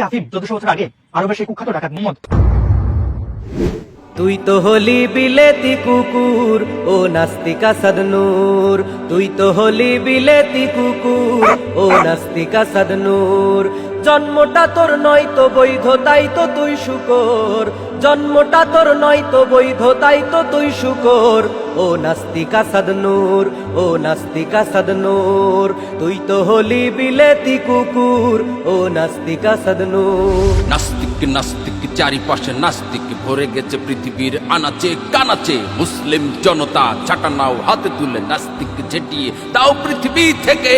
আফিম চোদ্দশো বছর আগে আরবের সেই কুখ্যাত ডাকাত মোহাম্মদ তুই তো হলি বিলেতি কুকুর, ও নাস্তিকা সদনূর। তুই তো হলি বিলেতি কুকুর, ও নাস্তিকা সদনূর। জন্মটা তোর নয় তো বৈধ, তাই তো তুই শুকর। জন্মটা তোর নয় তো বৈধ, তাই তো তুই শুকর। ও নাস্তিকা সদনূর, ও নাস্তিকা সদনূর। তুই তো হলি বিলেতি কুকুর, ও নাস্তিকা সদনূর। নাস্তিক নাস্তিক চারিপাশে নাস্তিক ভরে গেছে পৃথিবীর আনাচে, কানাচে। মুসলিম জনতা ছাটানাও হাতে তুলে নাস্তিক ঝেটিয়ে তাও পৃথিবী থেকে।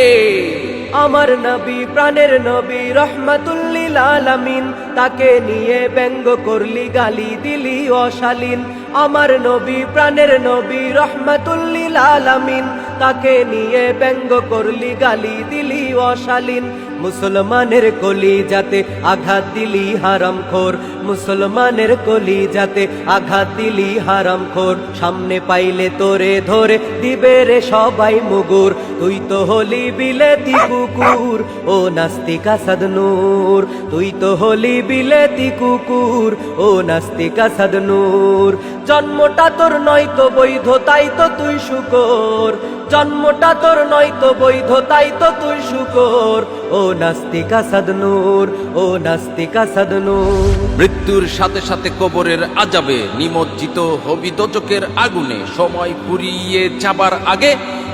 আমার নবী, প্রাণের নবী, রহমাতুল্লিল আলামিন, তাকে নিয়ে ব্যঙ্গ করলি, গালি দিলি, অশালীন। আমার নবী, প্রাণের নবী, রহমাতুল্লিল আলামিন। তাকে নিয়ে ব্যঙ্গ করলি, গালি দিলি, অশালীন। মুসলমানের কলি যাতে আঘাত দিলি হারাম খোর মুসলমানের কলি যাতে আঘাত দিলি হারাম খোর সামনে পাইলে তোরে ধরে দিবে রে সবাই মুগুর। তুই তো হলি বিলেতি কুকুর, ও নাস্তিকা সদনূর তুই তো হলি বিলেতি কুকুর, ও নাস্তিকা সদনূর জন্মটা তোর নয় তো বৈধ, তাই তো তুই শুকর। জন্মটা তোর নয় তো বৈধ, তাই তো তুই শুকর। ও নাস্তিকা সদনুর ও নাস্তিকা সদনূর মৃত্যুর সাথে সাথে কবরের আজাবে নিমজ্জিত হবি দোচকের আগুনে সময় পুরিয়ে যাবার আগে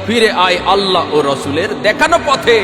ফিরে আয় আল্লাহ ও রসুলের দেখানো পথে।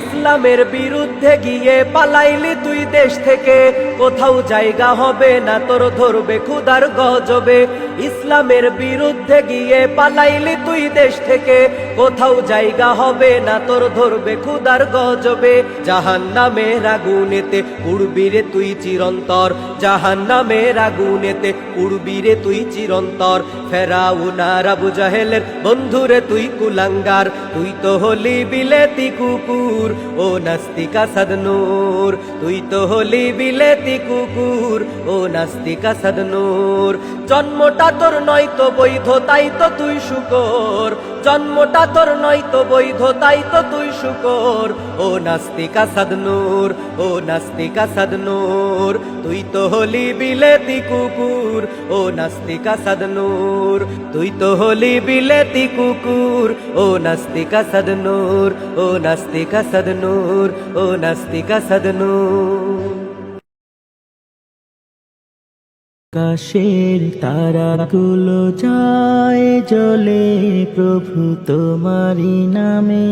ইসলামের বিরুদ্ধে গিয়ে পালাইলি তুই দেশ থেকে। কোথাও জায়গা হবে না, তোর ধরবে ক্ষুদার গজবে। ইসলামের বিরুদ্ধে গিয়ে পালাইলি তুই দেশ থেকে। কোথাও জায়গা হবে না, তোর ধরবে ক্ষুদার গজবে। জাহান নামের আগুনেতে উড়বিরে তুই চিরন্তর। জাহান নামের আগুনেতে উড়বিরে তুই চিরন্তর। ফেরাউনার আবু জাহেলের বন্ধুরে তুই কুলাঙ্গার। তুই তো হলি বিলেতি কুকুর, ও নাস্তিকা সদনূর তুই তো হলি বিলেতি কুকুর, ও নাস্তিকা সদনূর জন্মটা তোর নয় তো বৈধ, তাই তো তুই শুকর। জন্মটা তোর নয় তো বৈধ, তাই তো তুই শুকর। ও নাস্তিকা সদনূর ও নাস্তিকা সদনূর তুই তো হলি বিলেতি কুকুর। ও নাস্তিকা সাদনুর তুই তো হলি বিলেতি কুকুর। ও নাস্তিকা সদনূর ও নাস্তিকা সদনূর ও নাস্তিকা সদনূর আকাশের তারাগুলো যায় জলে প্রভু তোমারি নামে।